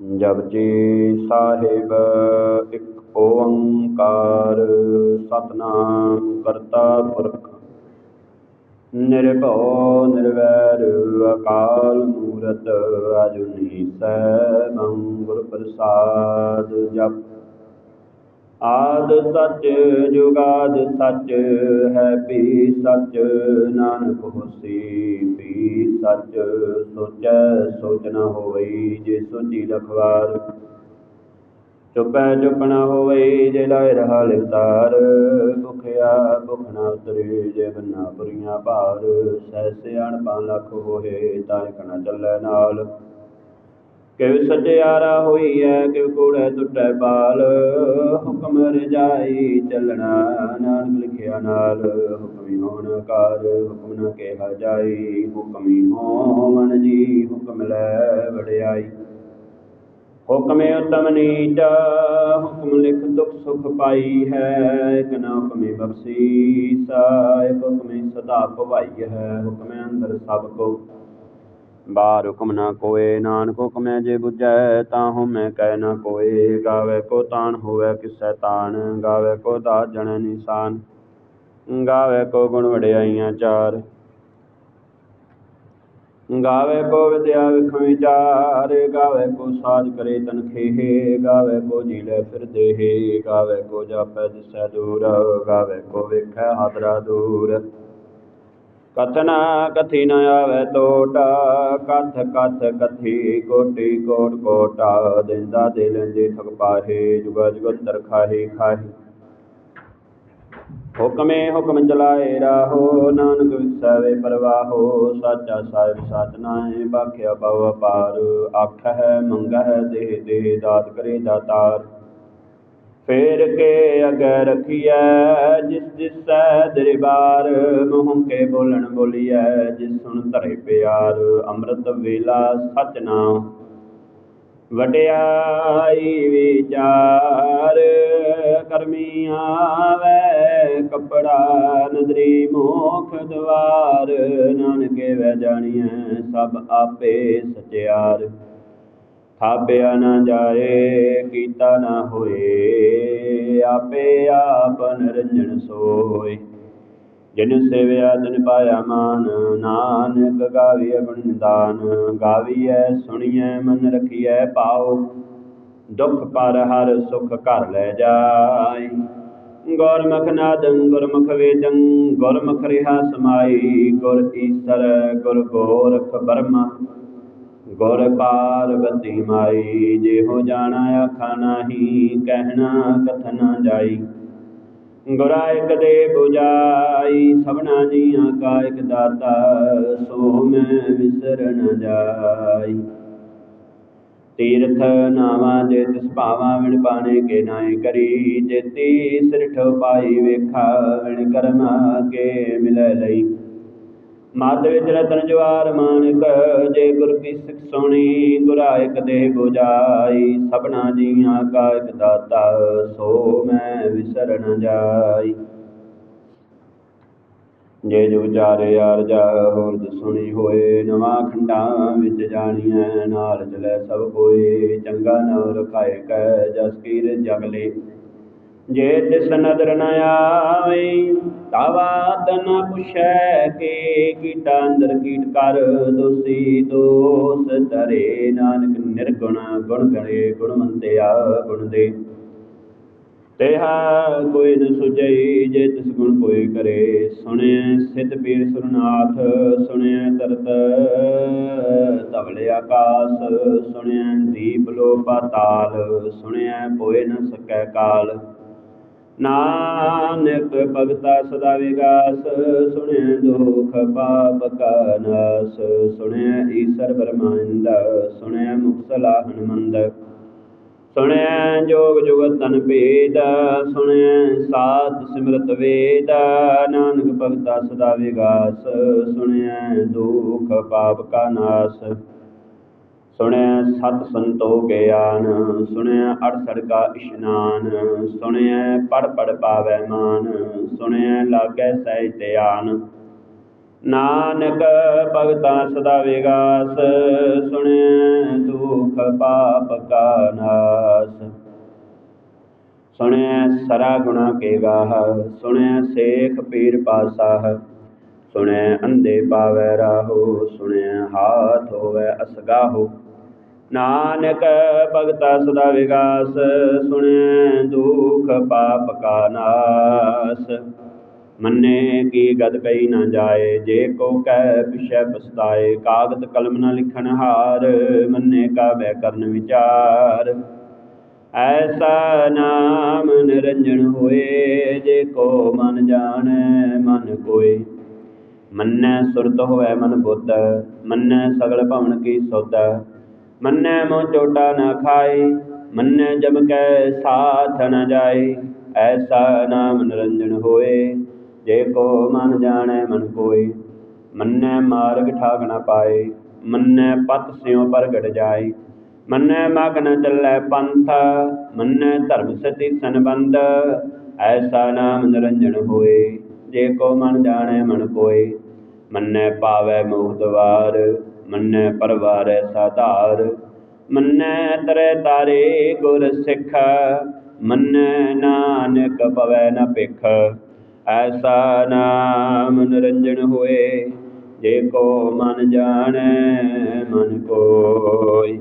ਜਪਜੀ ਸਾਹਿਬ ਇੱਕ ਓੰਕਾਰ ਸਤਨਾਮ ਕਰਤਾ ਪੁਰਖ, ਨਿਰਭਉ ਨਿਰਵੈਰ ਅਕਾਲ ਮੂਰਤ ਅਜੁਨੀ ਸੈ ਗੁਰ ਪ੍ਰਸਾਦ ਜਪ। ਆਦ ਸੱਚ ਜੁਗਾਦ ਸੱਚ ਹੈ, ਵੀ ਸੱਚ ਨਾਨਕ ਹੋਸੀ, ਵੀ ਸੱਚ ਸੋਚੈ, ਸੋਚ ਨ ਹੋਵਈ ਜੇ ਸੋਚੀ ਲਖਵਾਰ ਚੁਪੈ ਚੁਪ ਨ ਹੋਵਈ ਜੇ ਲਾਇ ਰਹਾ ਲਿਵਤਾਰ ਭੁਖਿਆ ਭੁਖ ਨ ਉਤਰੇ ਜੇ ਬੰਨਾ ਪੁਰੀਆਂ ਭਾਰ। ਸਹਿ ਸਿਆਣ ਪਾ ਲੱਖ ਹੋਏ, ਤਾਂ ਇਕ ਚੱਲੈ ਨਾਲ। ਕਿਵ ਸਚਿਆਰਾ ਹੋਈ ਐ ਕਿਵ ਕੂੜੈ ਟੁੱਟੈ ਬਾਲ ਰਜਾਈ ਚੱਲਣਾ, ਨਾਨਕ ਲਿਖਿਆ ਨਾਲ ਹੁਕਮੀ ਹੋਣ ਕਾਰ ਹੁਕਮ ਨ ਕਿਹਾ ਜਾਈ, ਹੁਕਮੀ ਹੋਵਨ ਜੀ, ਹੁਕਮ ਲੈ ਵਡਿਆਈ। ਹੁਕਮੇ ਉਤਮ ਨੀਚ, ਹੁਕਮ ਲਿਖ ਦੁਖ ਸੁਖ ਪਾਈ ਹੈ, ਇਕ ਨਾ ਹੁਕਮੇ ਬਖਸ਼ੀ ਸਾਹਿਬ ਹੁਕਮੇ ਸਦਾ ਭਵਾਈ ਹੈ, ਹੁਕਮੇ ਅੰਦਰ ਸਭ ਕੋ। ਬਾਹਰ ਹੁਕਮ ਨਾ ਕੋਏ, ਨਾਨਕ ਹੁਕਮੈ ਜੇ ਬੁਝੈ, ਤਾਂ ਮੈਂ ਕਹਿ ਨਾ ਕੋਏ। ਗਾਵੇ ਕੋ ਤਾਣ ਹੋਵੇ, ਕਿਸੈ ਤਾਣ ਗਾਵੇ ਕੋ ਦਾਸ ਜਣੈ ਨਿਸ਼ਾਨ, ਗਾਵੇ ਕੋ ਗੁਣ ਵਡਿਆਈਆਂ ਚਾਰ। ਗਾਵੇ ਕੋ ਵਿਦਿਆ ਵਿਖ ਵਿਚਾਰ, ਗਾਵੇ ਕੋ ਸਾਜ ਕਰੇ ਤਨ ਖੇਹ ਗਾਵੇ ਕੋ ਜੀ ਲੈ ਫਿਰ ਦੇਹੇ, ਗਾਵੇ ਕੋ ਜਾਪੈ ਦਿਸੈ ਦੂਰ, ਗਾਵੇ ਕੋ ਵੇਖੈ ਹਾਦਰਾ ਦੂਰ। ਕਥਨਾ ਕਥੀ ਨ ਆਵੇ ਟੋਟ ਕਥ ਕਥ ਕਥੀ ਕੋਟੀ ਕੋਟ ਕੋਟਾ, ਦਿੰਦਾ ਦੇ ਲੈਂਦੇ ਥਕ ਪਾਹੇ, ਜੁਗਾ ਜੁਗੰਤਰ ਖਾਹੇ ਖਾਹੇ। ਹੁਕਮੇ ਹੁਕਮ ਚਲਾਏ ਰਾਹੋ, ਨਾਨਕ ਵਿਸਾਵੇ ਪਰਵਾਹੋ, ਸਾਚਾ ਸਾਹਿਬ ਸਾਧਨਾਏ ਬਾਖਿਆ ਬਵ ਪਾਰ ਆਖ ਹੈ ਮੰਗ ਹੈ ਦੇਹ ਦੇਹ, ਦਾਤ ਕਰੇ ਦਾਤਾਰ। ਫੇਰ ਕੇ ਅਗੈ ਰਖੀਐ, ਜਿਸ ਜਿਸੈ ਦਰਬਾਰ, ਮੂੰਹ ਕੇ ਬੋਲਣ ਬੋਲੀਐ, ਜਿਸ ਸੁਣ ਧਰੇ ਪਿਆਰ, ਅੰਮ੍ਰਿਤ ਵੇਲਾ ਸਚ ਨਾਮ ਵਡਿਆਈ ਵਿਚਾਰ, ਕਰਮੀ ਆਵੇ, ਕਪੜਾ ਨਦਰੀ ਮੋਖ ਦਵਾਰ, ਨਾਨਕੇ ਵੈ ਜਾਣੀਐ ਸਭ ਆਪੇ ਸਚਿਆਰ। ਥਾਪਿਆ ਨਾ ਜਾਏ, ਕੀਤਾ ਨਾ ਹੋਏ, ਆਪੇ ਆਪ ਨਿਰੰਜਨ ਸੋਏ। ਜਿਨ ਸੇਵਿਆ ਤਿਨ ਪਾਇਆ ਮਾਨ, ਨਾਨਕ ਗਾਵੀਐ ਗੁਣ ਗਾਵੀਐ ਸੁਣੀਐ ਮਨ ਰਖੀਐ ਪਾਉ ਦੁਖ ਪਰ ਹਰ ਸੁਖ ਘਰ ਲੈ ਜਾਈ ਗੁਰਮੁਖ ਨਾਦੰ, ਗੁਰਮੁਖ ਵੇਦੰ, ਗੁਰਮੁਖ ਰਿਹਾ ਸਮਾਈ, ਗੁਰ ਈਸਰ, ਗੁਰ ਗੋਰਖ ਬਰਮਾ। ਗੁਰ ਪਾਰਬਤੀ ਮਾਈ ਜੇ ਹੋ ਜਾਣਾ ਆਖਾ ਨਾਹੀ, ਕਹਿਣਾ ਕਥਨਾ ਜਾਈ। ਗੁਰਾ ਇਕ ਦੇ 부ਜਾਈ ਸਭਨਾ ਜੀਆਂ ਕਾ ਇਕ ਦਾਤਾ, ਸੋ ਮੈਂ ਵਿਸਰ ਨ ਜਾਈ। ਤੀਰਥ ਨਾਵਾ ਜੇ ਤਿਸ ਭਾਵਾ ਵਿਣ ਪਾਣੇ ਕੇ ਨਾਏ ਕਰੀ ਜੇਤੀ ਸਿਰਠ ਪਾਈ ਵੇਖਾ, ਵਿਣ ਕਰਮਾ ਕੇ ਮਿਲ ਲਈ। ਮਦ ਵਿੱਚ ਰਤਨ ਜਵਾਰ ਮਾਨਕ ਜੇ ਗੁਰ ਕੀ ਸਿੱਖ ਸੁਣੀ ਗੁਰਾ ਦੇਹ 부ਜਾਈ ਸਭਨਾ ਜੀਆਂ ਕਾ ਇਕ ਦਾਤਾ, ਸੋ ਮੈਂ ਵਿਸਰ ਜਾਈ। ਜੇ ਜੋ ਚਾਰੇ ਅਰਜਾ ਹੋਰਦ ਸੁਣੀ ਹੋਏ, ਨਵਾਂ ਖੰਡਾਂ ਵਿੱਚ ਜਾਣੀਐ, ਨਾਲ ਚਲੇ ਸਭ ਕੋਏ ਚੰਗਾ ਨਵ ਰਖਾਏ ਕੈ ਜਸ ਕੀਰ ਜਗਲੇ। ਜੇ ਤਿਸ ਨਦਰ ਨ ਆਵੇ, ਤਾਵਾ ਤਨ ਪੁਛੈ ਕੇ ਕੀਟਾ ਅੰਦਰ ਕੀਟ ਕਰ, ਦੋਸੀ ਦੋਸ ਧਰੇ। ਨਾਨਕ ਨਿਰਗੁਣ ਗੁਣ ਗਣੇ, ਗੁਣਵੰਤਿਆ ਗੁਣ ਦੇ। ਤੇਹਾ ਕੋਈ ਨ ਸੁਝਈ, ਜੇ ਤਿਸ ਗੁਣ ਕੋਈ ਕਰੇ। ਸੁਣਿਐ ਸਿਧ ਪੀਰ ਸੁਰਨਾਥ, ਸੁਣਿਐ ਤਰਤ ਧਵਲੇ ਆਕਾਸ। ਸੁਣਿਐ ਦੀਪ ਲੋ ਪਾਤਾਲ ਸੁਣਿਐ ਪੋਏ ਨ ਸਕੈ ਕਾਲ। ਨਾਨਕ ਭਗਤਾ ਸਦਾ ਵਿਗਾਸ ਸੁਣਿਆ ਦੁਖ ਪਾਪ ਕਾ ਨਾਸ ਸੁਣਿਆ ਈਸਰ ਬ੍ਰਹਮੰਡ ਸੁਣਿਆ ਮੁਖ ਸਲਾਹ ਹਨਮੰਦ। ਸੁਣਿਆ ਜੋਗ ਜੁਗਤ ਤਨ ਭੇਦ ਸੁਣਿਆ ਸਾਧ ਸਿਮਰਤ ਵੇਦ, ਨਾਨਕ ਭਗਤਾ ਸਦਾ ਵਿਗਾਸ ਸੁਣਿਆ ਦੁਖ ਪਾਪ ਕਾ ਨਾਸ। ਸੁਣਿਆ ਸਤ ਸੰਤੋ ਗਿਆਨ ਸੁਣਿਐ ਅੜਸੜ ਕਾ ਇਸ਼ਨਾਨ, ਸੁਣਿਆ ਪੜ ਪੜ ਪਾਵੈ ਮਾਨ ਸੁਣਿਐ ਲਾਗੈ ਸਹਿ ਧਿਆਨ। ਨਾਨਕ ਭਗਤਾਂ ਸਦਾ ਵਿਗਾਸ, ਸੁਣਿਆ ਦੁਖ ਪਾਪ ਕਾ ਨਾਸ। ਸੁਣਿਆ ਸਰਾ ਗੁਣਾ ਕੇ ਗਾਹ ਸੁਣਿਆ ਸੇਖ ਪੀਰ ਪਾਸਾਹ ਸੁਣੈ ਅੰਧੇ ਪਾਵੈ ਰਾਹੋ, ਸੁਣਿਆ ਹਾਥ ਹੋਵੈ ਅਸਗਾਹੋ। ਨਾਨਕ ਭਗਤਾ ਸਦਾ ਵਿਗਾਸ, ਸੁਣੈ ਦੁਖ ਪਾਪ ਕਾ ਨਾਸ। ਮੰਨੇ ਕੀ ਗਦ ਕਈ ਨਾ ਜਾਏ, ਜੇ ਕੋ ਕਹਿ ਪਿਛੈ ਪਛਤਾਏ, ਕਾਗਦ ਕਲਮ ਨਾ ਲਿਖਣ ਹਾਰ, ਮੰਨੇ ਕਾ ਬੈ ਕਰਨ ਵਿਚਾਰ। ਐਸਾ ਨਾਮ ਨਿਰੰਜਨ ਹੋਏ, ਜੇ ਕੋ ਮਨ ਜਾਣੈ, ਮਨ ਕੋਏ। ਮੰਨੈ ਸੁਰਤ ਹੋਵੈ ਮਨ ਬੁੱਧ, ਮੰਨੈ ਸਗਲ ਭਵਨ ਕੀ ਸੁਧ। ਮੰਨੈ ਮੋ ਚੋਟਾ ਨਾ ਖਾਏ, ਮੰਨੈ ਜਮ ਕੈ ਸਾਥ ਨ ਜਾਏ, ਐਸਾ ਨਾਮ ਨਿਰੰਜਨ ਹੋਏ, ਜੇ ਕੋ ਮਨ ਜਾਣੈ ਮਨ ਕੋਏ, ਮੰਨੈ ਮਾਰਗ ਠਾਕ ਨ ਪਾਏ, ਮੰਨੈ ਪਤ ਸਿਉ ਪ੍ਰਗਟ ਜਾਏ, ਮੰਨੈ ਮਗ ਨ ਚੱਲੈ ਪੰਥ, ਮੰਨੈ ਧਰਮ ਸਤੀ ਸੰਬੰਧ, ਐਸਾ ਨਾਮ ਨਿਰੰਜਨ ਹੋਏ, ਜੇ ਕੋ ਮਨ ਜਾਣੈ ਮਨ ਕੋਏ, ਮੰਨੈ ਪਾਵੈ ਮੋਹ ਦਵਾਰ ਮੰਨੈ ਪਰਵਾਰੈ ਸਾਧਾਰ। ਮੰਨੈ ਤਰੈ ਤਾਰੇ ਗੁਰ ਸਿੱਖ, ਮੰਨੈ ਨਾਨਕ ਪਵੈ ਨ ਭਿਖ। ਐਸਾ ਨਾਮ ਨਿਰੰਜਨ ਹੋਏ, ਜੇ ਕੋ ਮਨ ਜਾਣੈ, ਮਨ ਕੋਇ।